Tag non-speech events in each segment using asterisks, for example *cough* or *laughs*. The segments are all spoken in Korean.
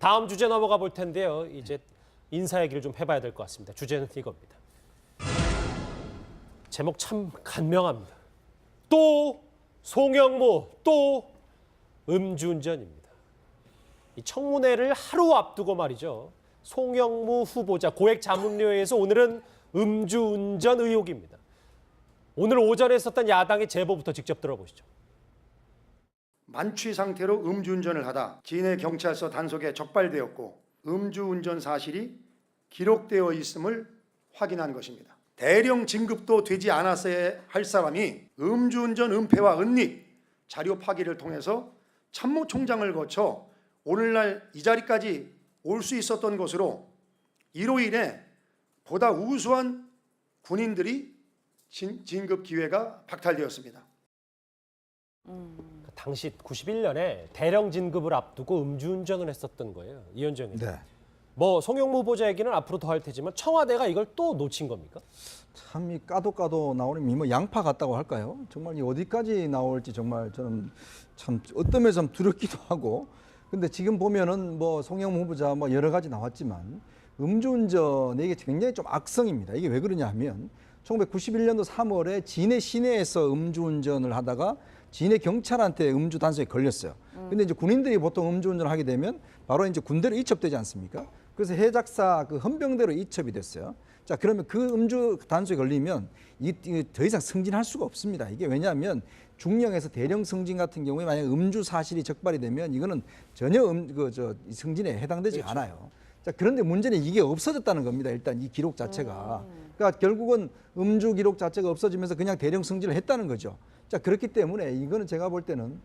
다음 주제 넘어가 볼 텐데요. 이제 인사 얘기를 좀 해봐야 될 것 같습니다. 주제는 이겁니다. 제목 참 간명합니다. 또 송영무 또 음주운전입니다. 이 청문회를 하루 앞두고 말이죠. 송영무 후보자 고액 자문료에서 오늘은 음주운전 의혹입니다. 오늘 오전에 있었던 야당의 제보부터 직접 들어보시죠. 만취 상태로 음주운전을 하다 진해 경찰서 단속에 적발되었고 음주운전 사실이 기록되어 있음을 확인한 것입니다. 대령 진급도 되지 않았어야 할 사람이 음주운전 은폐와 은닉 자료 파기를 통해서 참모총장을 거쳐 오늘날 이 자리까지 올 수 있었던 것으로 이로 인해 보다 우수한 군인들이 진, 진급 기회가 박탈되었습니다. 당시 91년에 대령 진급을 앞두고 음주운전을 했었던 거예요. 이현정 의원. 네. 뭐 송영무 후보자 얘기는 앞으로 더 할 테지만 청와대가 이걸 또 놓친 겁니까? 참 이 까도 까도 나오는 뭐 양파 같다고 할까요? 정말 이 어디까지 나올지 정말 저는 참 어떤 면에서 좀 두렵기도 *laughs* 하고 근데 지금 보면은 뭐 송영무 후보자 뭐 여러 가지 나왔지만 음주운전 이게 굉장히 좀 악성입니다. 이게 왜 그러냐 하면 1991년도 3월에 진해 시내에서 음주운전을 하다가 진해 경찰한테 음주 단속에 걸렸어요. 근데 이제 군인들이 보통 음주운전을 하게 되면 바로 이제 군대로 이첩되지 않습니까? 그래서 해작사 그 헌병대로 이첩이 됐어요. 자 그러면 그 음주 단속에 걸리면 이게 더 이상 승진할 수가 없습니다. 이게 왜냐하면 중령에서 대령 승진 같은 경우에 만약 음주 사실이 적발이 되면 이거는 전혀 음 그 저 승진에 해당되지 않아요. 자 그런데 문제는 이게 없어졌다는 겁니다. 일단 이 기록 자체가 그러니까 결국은 음주 기록 자체가 없어지면서 그냥 대령 승진을 했다는 거죠. 자 그렇기 때문에 이거는 제가 볼 때는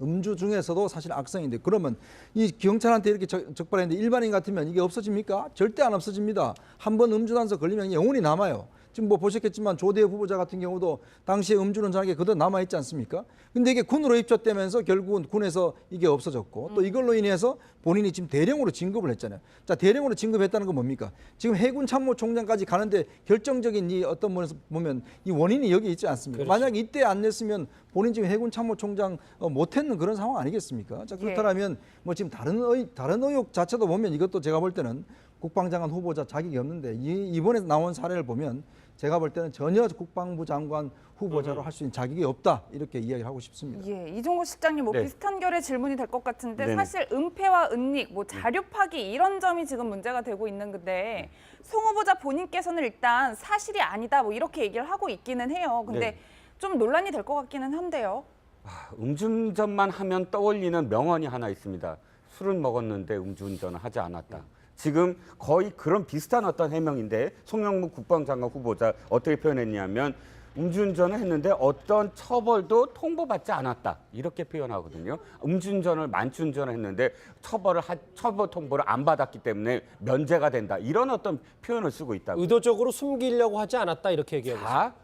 음주 중에서도 사실 악성인데 그러면 이 경찰한테 이렇게 적- 적발했는데 일반인 같으면 이게 없어집니까? 절대 안 없어집니다. 한 번 음주 단속 걸리면 영원히 남아요. 지금 뭐 보셨겠지만 조대 후보자 같은 경우도 당시에 음주는 자기 그대로 남아 있지 않습니까? 근데 이게 군으로 입조되면서 결국은 군에서 이게 없어졌고 또 이걸로 인해서 본인이 지금 대령으로 진급을 했잖아요. 자 대령으로 진급했다는 건 뭡니까? 지금 해군 참모총장까지 가는데 결정적인 이 어떤 면에서 보면 이 원인이 여기 있지 않습니까? 그렇죠. 만약 이때 안 냈으면 본인 지금 해군 참모총장 어, 못했는 그런 상황 아니겠습니까? 자 그렇다면 뭐 지금 다른 의 다른 의혹 자체도 보면 이것도 제가 볼 때는 국방장관 후보자 자격이 없는데 이, 이번에 나온 사례를 보면 제가 볼 때는 전혀 국방부 장관 후보자로 할 수 있는 자격이 없다 이렇게 이야기를 하고 싶습니다. 예, 이종호 실장님 뭐 네. 비슷한 결의 질문이 될 것 같은데 네네. 사실 은폐와 은닉, 뭐 자료 파기 이런 점이 지금 문제가 되고 있는 건데 송 후보자 본인께서는 일단 사실이 아니다 뭐 이렇게 얘기를 하고 있기는 해요. 근데 네. 좀 논란이 될 것 같기는 한데요. 아, 음주운전만 하면 떠올리는 명언이 하나 있습니다. 술은 먹었는데 음주운전을 하지 않았다. 지금 거의 그런 비슷한 어떤 해명인데 송영무 국방장관 후보자 어떻게 표현했냐면 음주운전을 했는데 어떤 처벌도 통보받지 않았다 이렇게 표현하거든요. 음주운전을 만취운전을 했는데 처벌을 하, 처벌 통보를 안 받았기 때문에 면제가 된다 이런 어떤 표현을 쓰고 있다고. 의도적으로 숨기려고 하지 않았다 이렇게 얘기하고. 자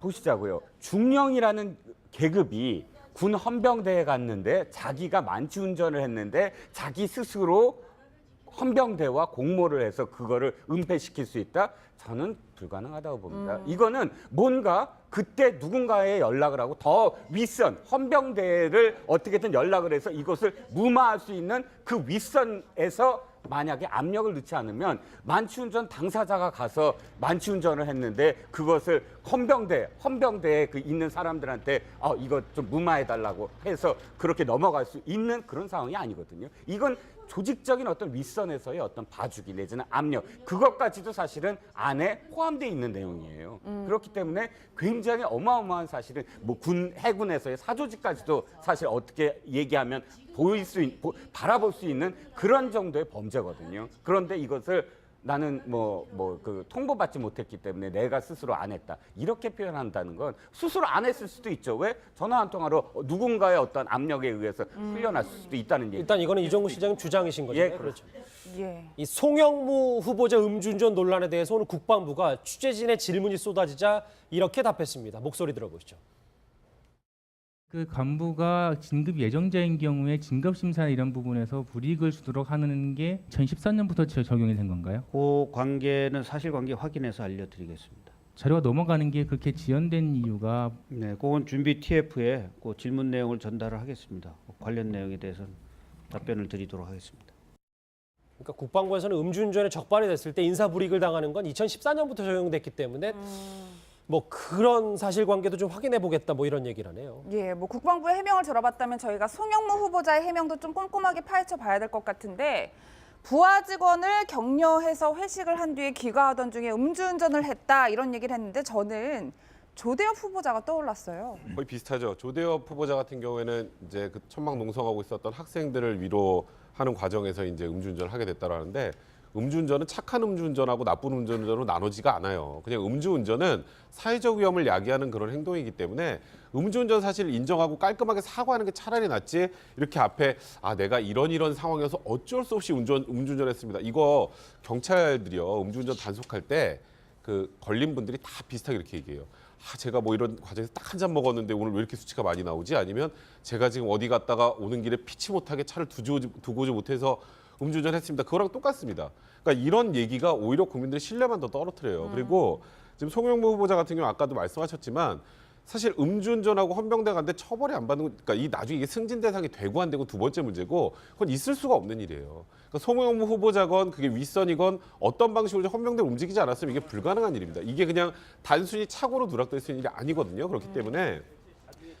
보시자고요. 중령이라는 계급이 군 헌병대에 갔는데 자기가 만취운전을 했는데 자기 스스로 헌병대와 공모를 해서 그거를 은폐시킬 수 있다? 저는 불가능하다고 봅니다. 이거는 뭔가 그때 누군가에 연락을 하고 더 윗선 헌병대를 어떻게든 연락을 해서 이것을 무마할 수 있는 그 윗선에서 만약에 압력을 넣지 않으면 만취운전 당사자가 가서 만취운전을 했는데 그것을 헌병대 헌병대에 그 있는 사람들한테 어 이거 좀 무마해 달라고 해서 그렇게 넘어갈 수 있는 그런 상황이 아니거든요. 이건 조직적인 어떤 윗선에서의 어떤 봐주기 내지는 압력 그것까지도 사실은 안에 포함되어 있는 내용이에요. 그렇기 때문에 굉장히 어마어마한 사실은 뭐 군 해군에서의 사조직까지도 사실 어떻게 얘기하면 보일 수 있, 보- 바라볼 수 있는 그런 정도의 범죄거든요. 그런데 이것을 나는 뭐 뭐 그 통보받지 못했기 때문에 내가 스스로 안 했다 이렇게 표현한다는 건 스스로 안 했을 수도 있죠. 왜 전화 한 통화로 누군가의 어떤 압력에 의해서 풀려났을 수도 있다는 얘기. 일단 이거는 이종우 시장님 주장이신 거죠. 예, 그렇죠. 예. 이 송영무 후보자 음주운전 논란에 대해서 오늘 국방부가 취재진의 질문이 쏟아지자 이렇게 답했습니다. 목소리 들어보시죠. 그 간부가 진급 예정자인 경우에 진급 심사 이런 부분에서 불이익을 주도록 하는 게 2014년부터 적용이 된 건가요? 그 관계는 사실관계 확인해서 알려드리겠습니다. 자료가 넘어가는 게 그렇게 지연된 이유가 네, 그건 준비 TF에 그 질문 내용을 전달을 하겠습니다. 관련 내용에 대해서는 답변을 드리도록 하겠습니다. 그러니까 국방부에서는 음주운전에 적발이 됐을 때 인사 불이익을 당하는 건 2014년부터 적용됐기 때문에 뭐 그런 사실관계도 좀 확인해 보겠다 뭐 이런 얘기를 하네요. 예, 뭐 국방부의 해명을 들어봤다면 저희가 송영무 후보자의 해명도 좀 꼼꼼하게 파헤쳐 봐야 될 것 같은데 부하 직원을 격려해서 회식을 한 뒤에 귀가하던 중에 음주운전을 했다 이런 얘기를 했는데 저는 조대엽 후보자가 떠올랐어요. 거의 비슷하죠. 조대엽 후보자 같은 경우에는 이제 그 천막 농성하고 있었던 학생들을 위로하는 과정에서 이제 음주운전을 하게 됐다라는데 음주운전은 착한 음주운전하고 나쁜 음주운전으로 나눠지가 않아요. 그냥 음주운전은 사회적 위험을 야기하는 그런 행동이기 때문에 음주운전 사실 인정하고 깔끔하게 사과하는 게 차라리 낫지 이렇게 앞에 아 내가 이런 이런 상황이어서 어쩔 수 없이 운전 음주운전했습니다. 이거 경찰들이요 음주운전 단속할 때 그 걸린 분들이 다 비슷하게 이렇게 얘기해요. 아, 제가 뭐 이런 과정에서 딱 한 잔 먹었는데 오늘 왜 이렇게 수치가 많이 나오지? 아니면 제가 지금 어디 갔다가 오는 길에 피치 못하게 차를 두고, 두고 오지 못해서 음주운전 했습니다. 그거랑 똑같습니다. 그러니까 이런 얘기가 오히려 국민들의 신뢰만 더 떨어뜨려요. 그리고 지금 송영무 후보자 같은 경우 아까도 말씀하셨지만 사실 음주운전하고 헌병대 간데 처벌이 안 받는 거- 그러니까 이 나중에 이게 승진 대상이 되고 안 되고 두 번째 문제고 그건 있을 수가 없는 일이에요. 그러니까 송영무 후보자건 그게 윗선이건 어떤 방식으로 헌병대를 움직이지 않았으면 이게 불가능한 일입니다. 이게 그냥 단순히 착오로 누락될 수 있는 일이 아니거든요. 그렇기 때문에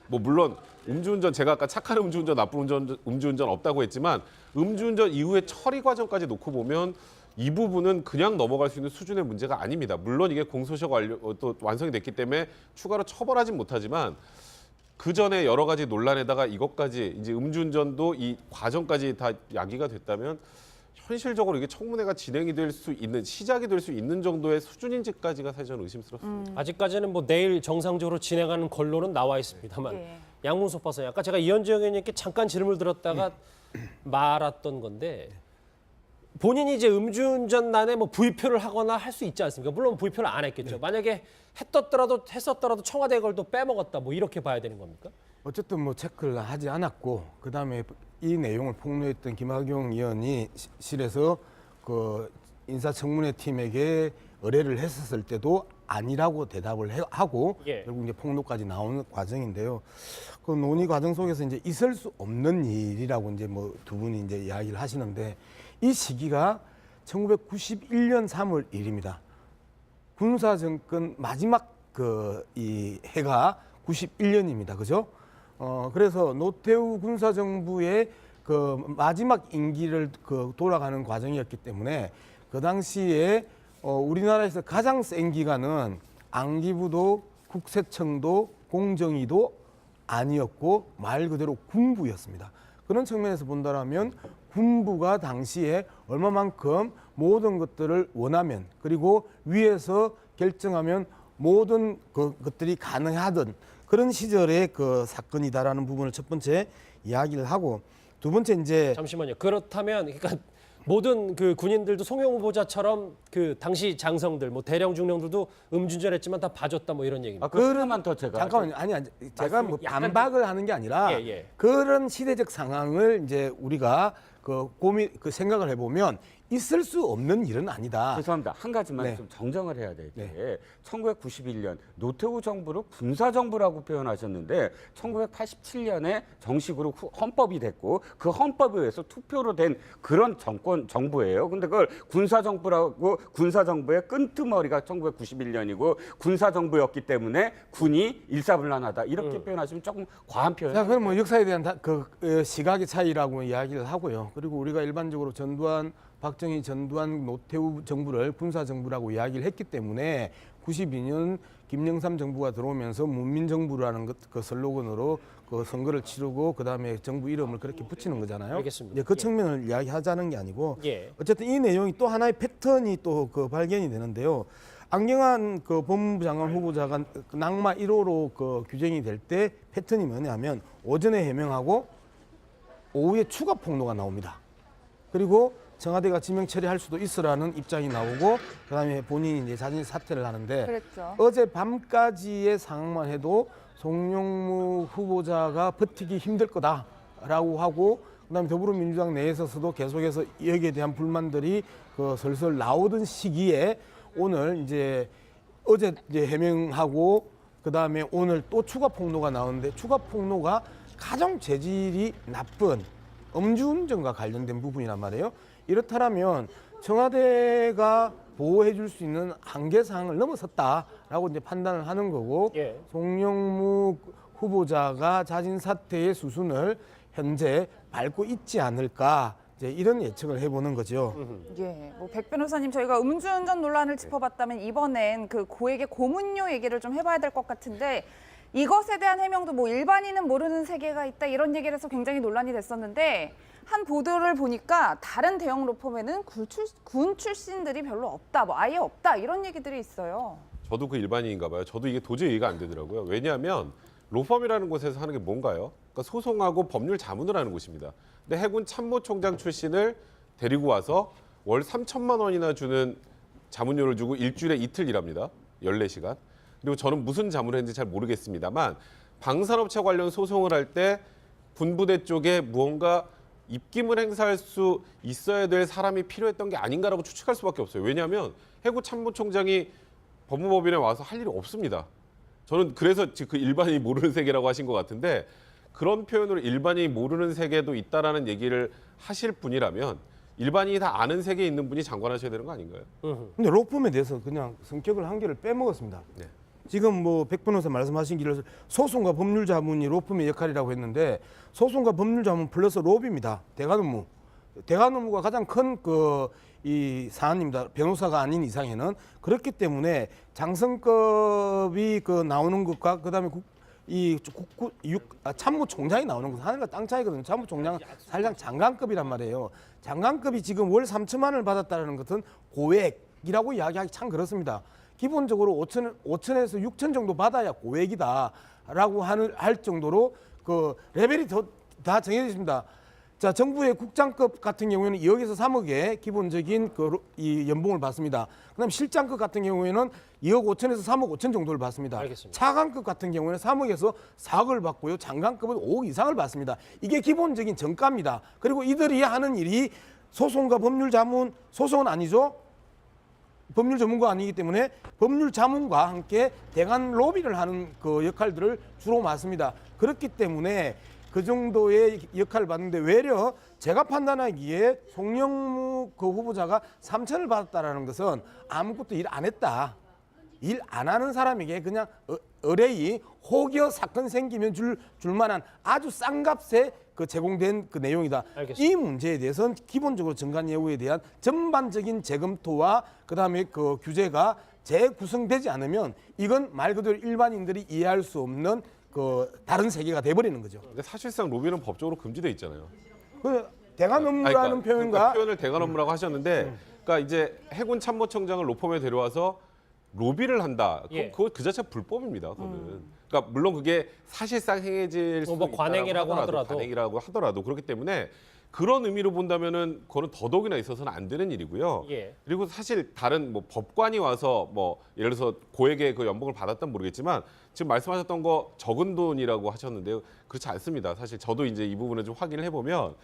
뭐 물론 음주운전 제가 아까 착한 음주운전 나쁜 음주운전, 음주운전 없다고 했지만 음주운전 이후의 처리 과정까지 놓고 보면 이 부분은 그냥 넘어갈 수 있는 수준의 문제가 아닙니다. 물론 이게 공소시효가 완료, 어, 또 완성이 됐기 때문에 추가로 처벌하진 못하지만 그 전에 여러 가지 논란에다가 이것까지 이제 음주운전도 이 과정까지 다 야기가 됐다면 현실적으로 이게 청문회가 진행이 될 수 있는 시작이 될 수 있는 정도의 수준인지까지가 사실 저는 의심스럽습니다. 아직까지는 뭐 내일 정상적으로 진행하는 걸로는 나와 있습니다만 예. 양문석 박사님 아까 제가 이현정 의원님께 잠깐 질문을 드렸다가 말았던 건데 본인이 이제 음주운전난에 뭐 불표를 하거나 할 수 있지 않습니까? 물론 불표를 안 했겠죠. 만약에 했었더라도 했었더라도 청와대 걸 또 빼먹었다 뭐 이렇게 봐야 되는 겁니까? 어쨌든 뭐 체크를 하지 않았고 그 다음에 이 내용을 폭로했던 김학용 의원이 시- 실에서 그 인사청문회 팀에게 의뢰를 했었을 때도 아니라고 대답을 해- 하고 예. 결국 이제 폭로까지 나오는 과정인데요. 그 논의 과정 속에서 이제 있을 수 없는 일이라고 이제 뭐 두 분이 이제 이야기를 하시는데 이 시기가 1991년 3월 1일입니다. 군사 정권 마지막 그 이 해가 91년입니다. 그죠? 어 그래서 노태우 군사 정부의 그 마지막 임기를 그 돌아가는 과정이었기 때문에 그 당시에 어 우리나라에서 가장 센 기관은 안기부도 국세청도 공정위도 아니었고 말 그대로 군부였습니다. 그런 측면에서 본다라면 군부가 당시에 얼마만큼 모든 것들을 원하면 그리고 위에서 결정하면 모든 그 것들이 가능하던 그런 시절의 그 사건이다라는 부분을 첫 번째 이야기를 하고 두 번째 이제 잠시만요. 그렇다면 그러니까 모든 그 군인들도 송영 후보자처럼 그 당시 장성들 뭐 대령 중령들도 음주운전했지만 다 봐줬다 뭐 이런 얘기입니다. 아, 그 하나만 더 제가 잠깐만요. 아니, 아니 제가 뭐 약간 반박을 하는 게 아니라 예, 예. 그런 시대적 상황을 이제 우리가 그 고민 그 생각을 해보면 있을 수 없는 일은 아니다. 죄송합니다. 한 가지만 네. 좀 정정을 해야 될게 1991년 노태우 정부를 군사 정부라고 표현하셨는데 1987년에 정식으로 후- 헌법이 됐고 그 헌법에 의해서 투표로 된 그런 정권 정부예요. 근데 그걸 군사 정부라고 군사 정부의 끈트머리가 1991년이고 군사 정부였기 때문에 군이 일사불란하다 이렇게 음. 표현하시면 조금 과한 표현. 자, 그럼 뭐 역사에 대한 다, 그 어, 시각의 차이라고 이야기를 하고요. 그리고 우리가 일반적으로 전두환, 박정희, 전두환, 노태우 정부를 군사 정부라고 이야기를 했기 때문에 92년 김영삼 정부가 들어오면서 문민 정부라는 것, 그 슬로건으로 그 선거를 치르고 그 다음에 정부 이름을 그렇게 붙이는 거잖아요. 알겠습니다. 그 예. 측면을 이야기하자는 게 아니고 예. 어쨌든 이 내용이 또 하나의 패턴이 또 그 발견이 되는데요. 안경환 그 법무부 장관 후보자가 그 낙마 1호로 그 규정이 될 때 패턴이 뭐냐면 오전에 해명하고 오후에 추가 폭로가 나옵니다. 그리고 청와대가 지명 처리할 수도 있으라는 입장이 나오고 그다음에 본인이 이제 자진 사퇴를 하는데 그랬죠. 어제 밤까지의 상황만 해도 송영무 후보자가 버티기 힘들 거다라고 하고 그다음에 더불어민주당 내에서도 계속해서 여기에 대한 불만들이 그 슬슬 나오던 시기에 오늘 이제 어제 이제 해명하고 그다음에 오늘 또 추가 폭로가 나오는데 추가 폭로가 가장 재질이 나쁜 음주운전과 관련된 부분이란 말이에요. 이렇다면 청와대가 보호해 줄 수 있는 한계 사항을 넘어섰다라고 이제 판단을 하는 거고 예. 송영무 후보자가 자진 사퇴의 수순을 현재 밟고 있지 않을까 이제 이런 예측을 해보는 거죠. 예, 뭐 백 변호사님 저희가 음주운전 논란을 짚어봤다면 이번엔 그 고액의 고문료 얘기를 좀 해봐야 될 것 같은데 이것에 대한 해명도 뭐 일반인은 모르는 세계가 있다 이런 얘기를 해서 굉장히 논란이 됐었는데 한 보도를 보니까 다른 대형 로펌에는 군, 출, 군 출 신들이 별로 없다, 뭐 아예 없다 이런 얘기들이 있어요. 저도 그 일반인인가 봐요. 저도 이게 도저히 이해가 안 되더라고요. 왜냐하면 로펌이라는 곳에서 하는 게 뭔가요? 그러니까 소송하고 법률 자문을 하는 곳입니다. 근데 해군 참모총장 출신을 데리고 와서 월 3천만 원이나 주는 자문료를 주고 일주일에 이틀 일합니다. 14시간. 그리고 저는 무슨 자문을 했는지 잘 모르겠습니다만 방산업체 관련 소송을 할 때 군부대 쪽에 무언가 입김을 행사할 수 있어야 될 사람이 필요했던 게 아닌가라고 추측할 수밖에 없어요. 왜냐하면 해군 참모총장이 법무법인에 와서 할 일이 없습니다. 저는 그래서 지금 그 일반인이 모르는 세계라고 하신 것 같은데 그런 표현으로 일반인이 모르는 세계도 있다라는 얘기를 하실 분이라면 일반인이 다 아는 세계에 있는 분이 장관하셔야 되는 거 아닌가요? 근데 로펌에 대해서 그냥 성격을 한 개를 빼먹었습니다. 네. 지금 뭐 백 변호사 말씀하신 길을 소송과 법률 자문이 로펌의 역할이라고 했는데 소송과 법률 자문 플러스 로비입니다. 대가 업무. 대가 업무가 가장 큰 그 이 사안입니다. 변호사가 아닌 이상에는 그렇기 때문에 장성급이 그 나오는 것과 그다음에 국, 이 국구 육 아, 참모총장이 나오는 것은 하늘과 땅 차이거든요. 참모총장은 사실상 장관급이란 말이에요. 장관급이 지금 월 3천만 원을 받았다는 것은 고액이라고 이야기하기 참 그렇습니다. 기본적으로 5천 5천에서 6천 정도 받아야 고액이다라고 하는 할 정도로 그 레벨이 더, 다 정해져 있습니다. 자, 정부의 국장급 같은 경우에는 2억에서 3억의 기본적인 그 이 연봉을 받습니다. 그다음 실장급 같은 경우에는 2억 5천에서 3억 5천 정도를 받습니다. 알겠습니다. 차관급 같은 경우에는 3억에서 4억을 받고요. 장관급은 5억 이상을 받습니다. 이게 기본적인 정가입니다. 그리고 이들이 하는 일이 소송과 법률 자문, 소송은 아니죠. 법률 전문가 아니기 때문에 법률 자문과 함께 대관 로비를 하는 그 역할들을 주로 맡습니다. 그렇기 때문에 그 정도의 역할을 받는데 외려 제가 판단하기에 송영무 그 후보자가 3천을 받았다라는 것은 아무것도 일 안 했다. 일 안 하는 사람에게 그냥 어- 의뢰이 혹여 사건 생기면 줄 줄 만한 아주 싼 값에 그 제공된 그 내용이다. 알겠습니다. 이 문제에 대해서는 기본적으로 정관 예우에 대한 전반적인 재검토와 그다음에 그 규제가 재구성되지 않으면 이건 말 그대로 일반인들이 이해할 수 없는 그 다른 세계가 돼버리는 거죠. 근데 사실상 로비는 법적으로 금지돼 있잖아요. 그 대관 업무라는 아니, 그러니까 표현과 그러니까 표현을 대관 업무라고 하셨는데, 그러니까 이제 해군 참모총장을 로펌에 데려와서 로비를 한다. 그, 예. 그거 그 자체가 불법입니다. 그거는. 그러니까 물론 그게 사실상 행해질 수뭐 관행이라고 하더라도. 관행이라고 하더라도 그렇기 때문에 그런 의미로 본다면은 그거는 더더욱이나 있어서는 안 되는 일이고요. 예. 그리고 사실 다른 뭐 법관이 와서 뭐 예를 들어서 고액의 그 연봉을 받았던 모르겠지만 지금 말씀하셨던 거 적은 돈이라고 하셨는데요. 그렇지 않습니다. 사실 저도 이제 이 부분을 좀 확인을 해보면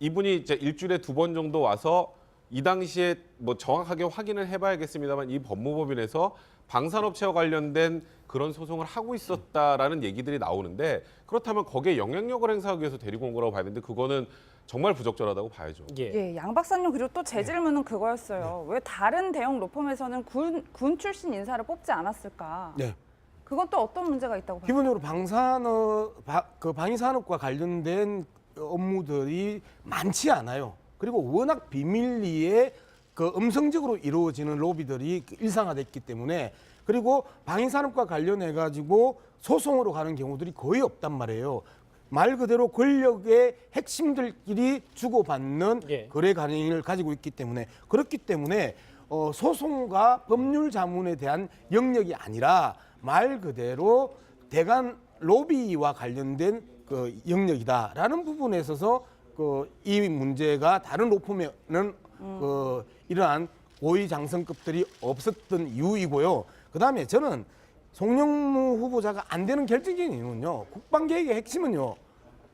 이분이 이제 일주일에 두 번 정도 와서 이 당시에 뭐 정확하게 확인을 해봐야겠습니다만 이 법무법인에서 방산업체와 관련된 그런 소송을 하고 있었다라는 얘기들이 나오는데 그렇다면 거기에 영향력을 행사하기 위해서 데리고 온 거라고 봐야 되는데 그거는 정말 부적절하다고 봐야죠. 예. 예, 양 박사님 그리고 또 제 질문은 그거였어요. 왜 다른 대형 로펌에서는 군, 군 출신 인사를 뽑지 않았을까? 네. 그건 또 어떤 문제가 있다고 봐요? 기본적으로 방산업 바- 그 방위산업과 관련된 업무들이 많지 않아요. 그리고 워낙 비밀리에 그 음성적으로 이루어지는 로비들이 그 일상화됐기 때문에 그리고 방위산업과 관련해 가지고 소송으로 가는 경우들이 거의 없단 말이에요. 말 그대로 권력의 핵심들끼리 주고받는 예. 거래 관행을 가지고 있기 때문에 그렇기 때문에 어, 소송과 법률 자문에 대한 영역이 아니라 말 그대로 대간 로비와 관련된 그 영역이다라는 부분에 있어서 그 이 문제가 다른 로펌에는 그 이러한 고위 장성급들이 없었던 이유이고요. 그다음에 저는 송영무 후보자가 안 되는 결정적인 이유는요. 국방계획의 핵심은요.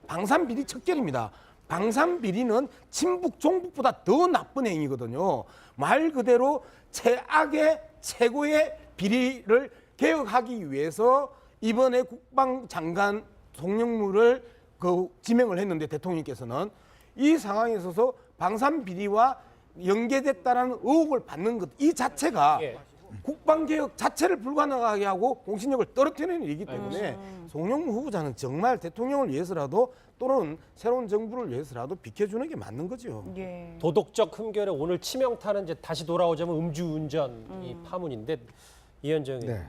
방산 비리 척결입니다. 방산 비리는 친북 종북보다 더 나쁜 행위거든요. 말 그대로 최악의 최고의 비리를 개혁하기 위해서 이번에 국방장관 송영무를 그 지명을 했는데 대통령께서는 이 상황에 있어서 방산 비리와 연계됐다라는 의혹을 받는 것 이 자체가 예. 국방개혁 자체를 불가능하게 하고 공신력을 떨어뜨리는 일이기 때문에 송영무 후보자는 정말 대통령을 위해서라도 또는 새로운 정부를 위해서라도 비켜주는 게 맞는 거죠. 예. 도덕적 흠결에 오늘 치명타는 이제 다시 돌아오자면 음주운전 이 파문인데 이현정 의원 네.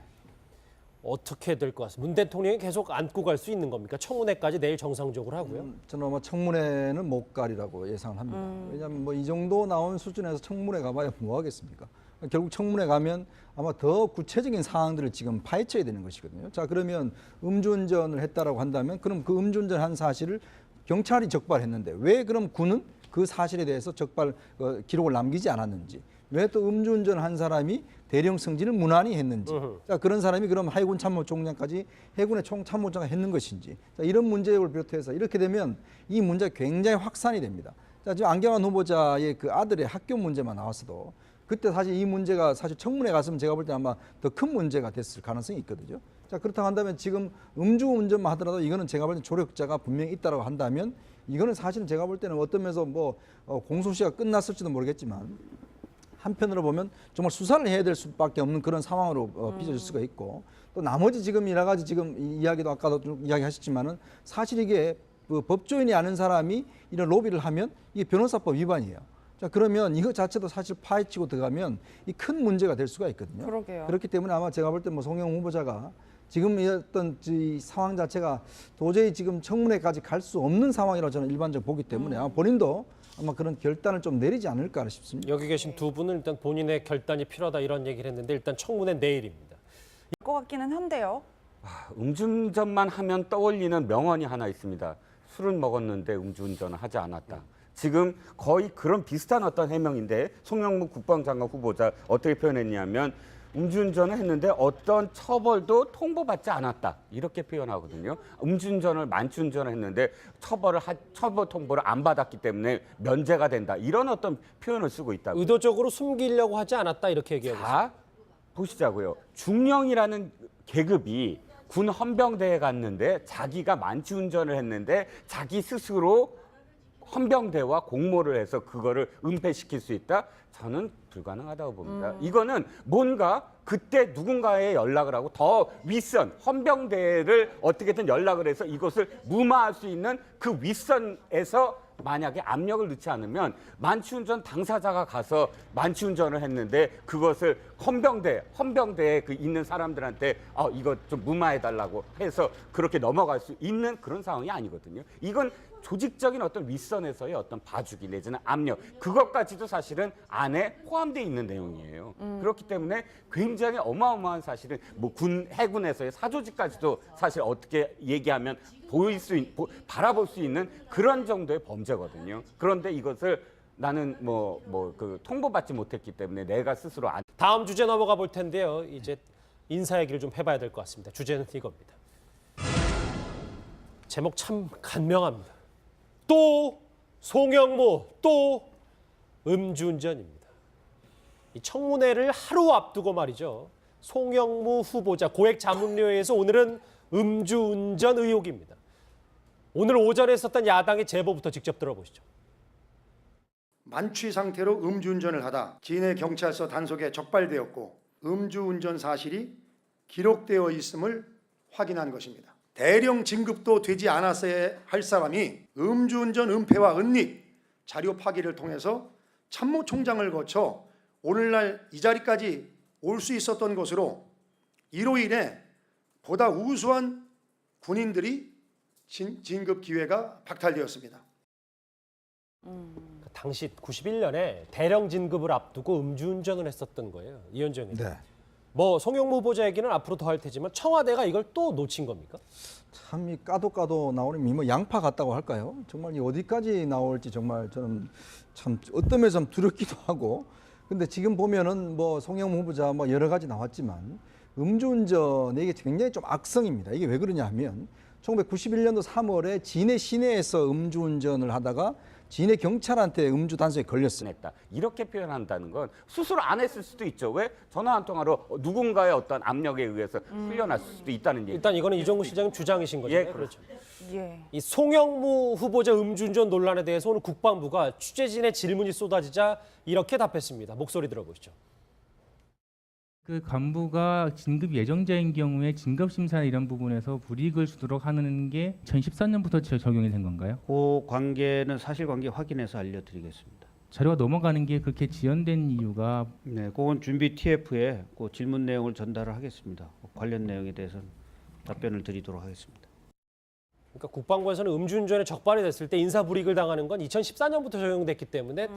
어떻게 될 것 같습니다. 문 대통령이 계속 안고 갈 수 있는 겁니까? 청문회까지 내일 정상적으로 하고요. 음, 저는 아마 청문회는 못 가리라고 예상을 합니다. 왜냐하면 뭐 이 정도 나온 수준에서 청문회 가봐야 뭐 하겠습니까? 결국 청문회 가면 아마 더 구체적인 사항들을 지금 파헤쳐야 되는 것이거든요. 자 그러면 음주운전을 했다라고 한다면 그럼 그 음주운전 한 사실을 경찰이 적발했는데 왜 그럼 군은 그 사실에 대해서 적발 어, 기록을 남기지 않았는지 왜 또 음주운전 한 사람이 대령 승진을 무난히 했는지 자 그런 사람이 그럼 하해군 참모총장까지 해군의 총참모장을 했는 것인지 자, 이런 문제를 비롯해서 이렇게 되면 이 문제가 굉장히 확산이 됩니다. 자 지금 안경환 후보자의 그 아들의 학교 문제만 나왔어도 그때 사실 이 문제가 사실 청문회 갔으면 제가 볼 때 아마 더 큰 문제가 됐을 가능성이 있거든요. 자 그렇다고 한다면 지금 음주운전만 하더라도 이거는 제가 볼 때 조력자가 분명히 있다라고 한다면 이거는 사실은 제가 볼 때는 어떤 면에서 뭐 어, 공소시효가 끝났을지도 모르겠지만 한편으로 보면 정말 수사를 해야 될 수밖에 없는 그런 상황으로 어, 빚어질 수가 있고 또 나머지 지금 여러 가지 지금 이 이야기도 아까도 좀 이야기하셨지만은 사실 이게 그 법조인이 아는 사람이 이런 로비를 하면 이게 변호사법 위반이에요. 자 그러면 이거 자체도 사실 파헤치고 들어가면 이 큰 문제가 될 수가 있거든요. 그러게요. 그렇기 때문에 아마 제가 볼 때 뭐 송영 후보자가 지금 이 어떤 이 상황 자체가 도저히 지금 청문회까지 갈 수 없는 상황이라고 저는 일반적으로 보기 때문에 아마 본인도 아마 그런 결단을 좀 내리지 않을까 싶습니다. 여기 계신 두 분은 일단 본인의 결단이 필요하다 이런 얘기를 했는데 일단 청문회 내일입니다. 것 같기는 한데요. 아, 음주운전만 하면 떠올리는 명언이 하나 있습니다. 술은 먹었는데 음주운전을 하지 않았다. 지금 거의 그런 비슷한 어떤 해명인데 송영무 국방장관 후보자 어떻게 표현했냐면 음주운전을 했는데 어떤 처벌도 통보받지 않았다 이렇게 표현하거든요. 음주운전을 만주운전을 했는데 처벌을 하, 처벌 통보를 안 받았기 때문에 면제가 된다 이런 어떤 표현을 쓰고 있다고. 의도적으로 숨기려고 하지 않았다 이렇게 얘기하고 있습니다. 자 보시자고요. 중령이라는 계급이 군 헌병대에 갔는데 자기가 만취운전을 했는데 자기 스스로 헌병대와 공모를 해서 그거를 은폐시킬 수 있다? 저는 불가능하다고 봅니다. 이거는 뭔가 그때 누군가의 연락을 하고 더 윗선 헌병대를 어떻게든 연락을 해서 이것을 무마할 수 있는 그 윗선에서 만약에 압력을 넣지 않으면 만취운전 당사자가 가서 만취운전을 했는데 그것을 헌병대 헌병대에 그 있는 사람들한테 아 이거 좀 무마해 달라고 해서 그렇게 넘어갈 수 있는 그런 상황이 아니거든요. 이건 조직적인 어떤 윗선에서의 어떤 봐주기 내지는 압력 그것까지도 사실은 안에 포함되어 있는 내용이에요. 그렇기 때문에 굉장히 어마어마한 사실은 뭐 군 해군에서의 사조직까지도 사실 어떻게 얘기하면 보일 수 있, 보- 바라볼 수 있는 그런 정도의 범죄거든요. 그런데 이것을 나는 뭐 뭐 그 통보받지 못했기 때문에 내가 스스로 안 다음 주제 넘어가 볼 텐데요. 이제 인사 얘기를 좀 해봐야 될 것 같습니다. 주제는 이겁니다. 제목 참 간명합니다. 또 송영무 또 음주운전입니다. 이 청문회를 하루 앞두고 말이죠. 송영무 후보자 고액 자문료에서 오늘은 음주운전 의혹입니다. 오늘 오전에 있었던 야당의 제보부터 직접 들어보시죠. 만취 상태로 음주운전을 하다 기내 경찰서 단속에 적발되었고 음주운전 사실이 기록되어 있음을 확인한 것입니다. 대령 진급도 되지 않았어야 할 사람이 음주운전 은폐와 은닉 자료 파기를 통해서 참모총장을 거쳐 오늘날 이 자리까지 올 수 있었던 것으로 이로 인해 보다 우수한 군인들이 진, 진급 기회가 박탈되었습니다. 당시 91년에 대령 진급을 앞두고 음주운전을 했었던 거예요. 이현정 의원. 네. 뭐 송영무 후보자 얘기는 앞으로 더 할 테지만 청와대가 이걸 또 놓친 겁니까? 참 이 까도 까도 나오는 뭐 양파 같다고 할까요? 정말 이 어디까지 나올지 정말 저는 참 어떤 면에서 좀 두렵기도 *laughs* 하고 근데 지금 보면은 뭐 송영무 후보자 뭐 여러 가지 나왔지만 음주운전 이게 굉장히 좀 악성입니다. 이게 왜 그러냐 하면 1991년도 3월에 진해 시내에서 음주운전을 하다가 진해 경찰한테 음주 단속에 걸렸어요. 했다. 이렇게 표현한다는 건 수술 안 했을 수도 있죠. 왜 전화 한 통화로 누군가의 어떤 압력에 의해서 풀려났을 수도 있다는 얘기. 일단 이거는 이종구 시장님 주장이신 거죠. 예, 그렇죠. 예. 이 송영무 후보자 음주운전 논란에 대해서 오늘 국방부가 취재진의 질문이 쏟아지자 이렇게 답했습니다. 목소리 들어보시죠. 그 간부가 진급 예정자인 경우에 진급 심사 이런 부분에서 불이익을 주도록 하는 게 2014년부터 적용이 된 건가요? 그 관계는 사실관계 확인해서 알려드리겠습니다. 자료가 넘어가는 게 그렇게 지연된 이유가 네, 그건 준비 TF에 그 질문 내용을 전달을 하겠습니다. 관련 내용에 대해서는 답변을 드리도록 하겠습니다. 그러니까 국방부에서는 음주운전에 적발이 됐을 때 인사 불이익을 당하는 건 2014년부터 적용됐기 때문에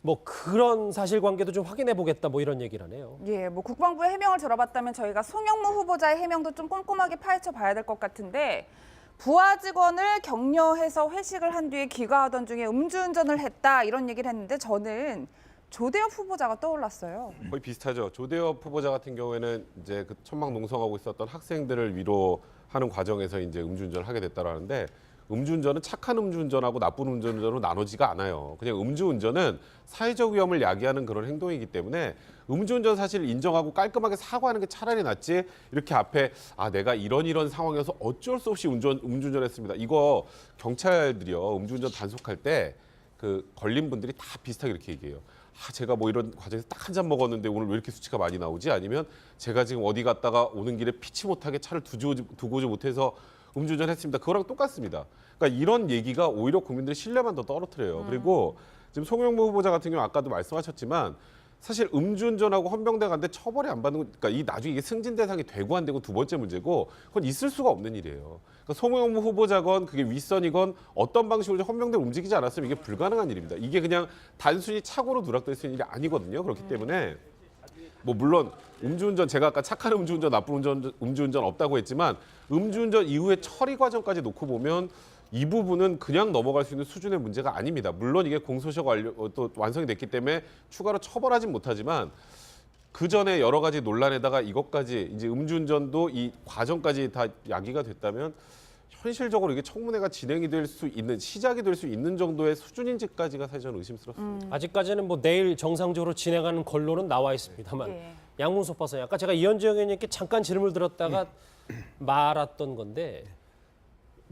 뭐 그런 사실관계도 좀 확인해 보겠다 뭐 이런 얘기를 하네요. 예, 뭐 국방부의 해명을 들어봤다면 저희가 송영무 후보자의 해명도 좀 꼼꼼하게 파헤쳐 봐야 될 것 같은데 부하 직원을 격려해서 회식을 한 뒤에 귀가하던 중에 음주운전을 했다 이런 얘기를 했는데 저는 조대엽 후보자가 떠올랐어요. 거의 비슷하죠. 조대엽 후보자 같은 경우에는 이제 그 천막 농성하고 있었던 학생들을 위로하는 과정에서 이제 음주운전을 하게 됐다라는데 음주운전은 착한 음주운전하고 나쁜 음주운전으로 나눠지가 않아요. 그냥 음주운전은 사회적 위험을 야기하는 그런 행동이기 때문에 음주운전 사실을 인정하고 깔끔하게 사과하는 게 차라리 낫지 이렇게 앞에 아 내가 이런 이런 상황이어서 어쩔 수 없이 운전 음주운전했습니다. 이거 경찰들이요 음주운전 단속할 때 그 걸린 분들이 다 비슷하게 이렇게 얘기해요. 아, 제가 뭐 이런 과정에서 딱 한 잔 먹었는데 오늘 왜 이렇게 수치가 많이 나오지? 아니면 제가 지금 어디 갔다가 오는 길에 피치 못하게 차를 두고, 두고지 못해서 음주운전 했습니다. 그거랑 똑같습니다. 그러니까 이런 얘기가 오히려 국민들의 신뢰만 더 떨어뜨려요. 그리고 지금 송영무 후보자 같은 경우 아까도 말씀하셨지만 사실 음주운전하고 헌병대 간데 처벌이 안 받는 거, 그러니까 이 나중에 이게 승진 대상이 되고 안 되고 두 번째 문제고 그건 있을 수가 없는 일이에요. 그러니까 송영무 후보자건 그게 윗선이건 어떤 방식으로 헌병대를 움직이지 않았으면 이게 불가능한 일입니다. 이게 그냥 단순히 착오로 누락될 수 있는 일이 아니거든요. 그렇기 때문에 뭐 물론 음주운전 제가 아까 착한 음주운전 나쁜 음주운전, 음주운전 없다고 했지만 음주운전 이후의 처리 과정까지 놓고 보면 이 부분은 그냥 넘어갈 수 있는 수준의 문제가 아닙니다. 물론 이게 공소시효가 완료, 어, 또 완성이 됐기 때문에 추가로 처벌하진 못하지만 그 전에 여러 가지 논란에다가 이것까지 이제 음주운전도 이 과정까지 다 야기가 됐다면 현실적으로 이게 청문회가 진행이 될 수 있는 시작이 될 수 있는 정도의 수준인지까지가 사실 저는 의심스럽습니다. 아직까지는 뭐 내일 정상적으로 진행하는 걸로는 나와 있습니다만 예. 양문석 박사님 아까 제가 이현정 의원님께 잠깐 질문을 드렸다가 말았던 건데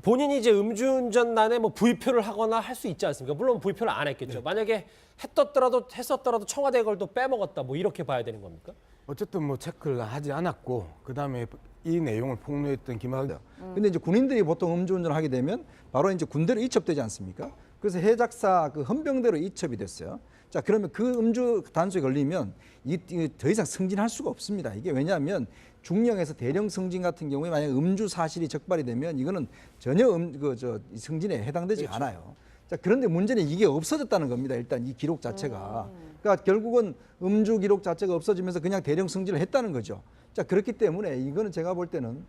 본인이 이제 음주운전난에 뭐 부의표를 하거나 할 수 있지 않습니까? 물론 부의표를 안 했겠죠. 만약에 했었더라도 했었더라도 청와대 걸 또 빼먹었다 뭐 이렇게 봐야 되는 겁니까? 어쨌든 뭐 체크를 하지 않았고 그다음에 이 내용을 폭로했던 김학 근데 이제 군인들이 보통 음주운전을 하게 되면 바로 이제 군대로 이첩되지 않습니까? 그래서 해작사 그 헌병대로 이첩이 됐어요. 자 그러면 그 음주 단속에 걸리면 이 더 이상 승진할 수가 없습니다. 이게 왜냐하면 중령에서 대령 승진 같은 경우에 만약 음주 사실이 적발이 되면 이거는 전혀 음 그 저 승진에 해당되지 않아요. 자 그런데 문제는 이게 없어졌다는 겁니다. 일단 이 기록 자체가 그러니까 결국은 음주 기록 자체가 없어지면서 그냥 대령 승진을 했다는 거죠. 자 그렇기 때문에 이거는 제가 볼 때는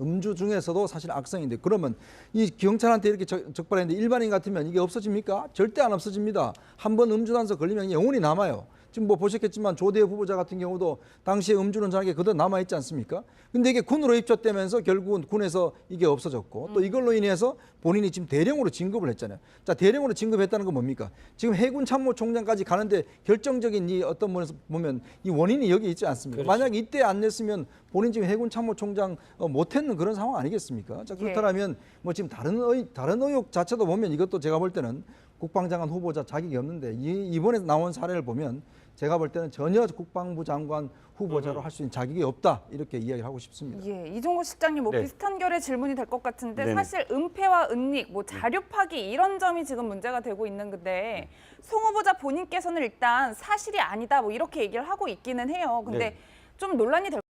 음주 중에서도 사실 악성인데 그러면 이 경찰한테 이렇게 적- 적발했는데 일반인 같으면 이게 없어집니까? 절대 안 없어집니다. 한 번 음주 단속 걸리면 영원히 남아요. 지금 뭐 보셨겠지만 조대엽 후보자 같은 경우도 당시에 음주는 자에게 그대로 남아 있지 않습니까? 근데 이게 군으로 입조되면서 결국은 군에서 이게 없어졌고 또 이걸로 인해서 본인이 지금 대령으로 진급을 했잖아요. 자 대령으로 진급했다는 건 뭡니까? 지금 해군 참모총장까지 가는데 결정적인 이 어떤 면에서 보면 이 원인이 여기 있지 않습니까? 만약 이때 안 냈으면 본인 지금 해군 참모총장 어, 못했는 그런 상황 아니겠습니까? 자 그렇다면 뭐 지금 다른 의 다른 의혹 자체도 보면 이것도 제가 볼 때는 국방장관 후보자 자격이 없는데 이, 이번에 나온 사례를 보면 제가 볼 때는 전혀 국방부 장관 후보자로 할 수 있는 자격이 없다 이렇게 이야기를 하고 싶습니다. 예, 이종호 실장님 뭐 네. 비슷한 결의 질문이 될 것 같은데 네네. 사실 은폐와 은닉, 뭐 자료 파기 이런 점이 지금 문제가 되고 있는 건데 송 후보자 본인께서는 일단 사실이 아니다 뭐 이렇게 얘기를 하고 있기는 해요. 근데 네. 좀 논란이 될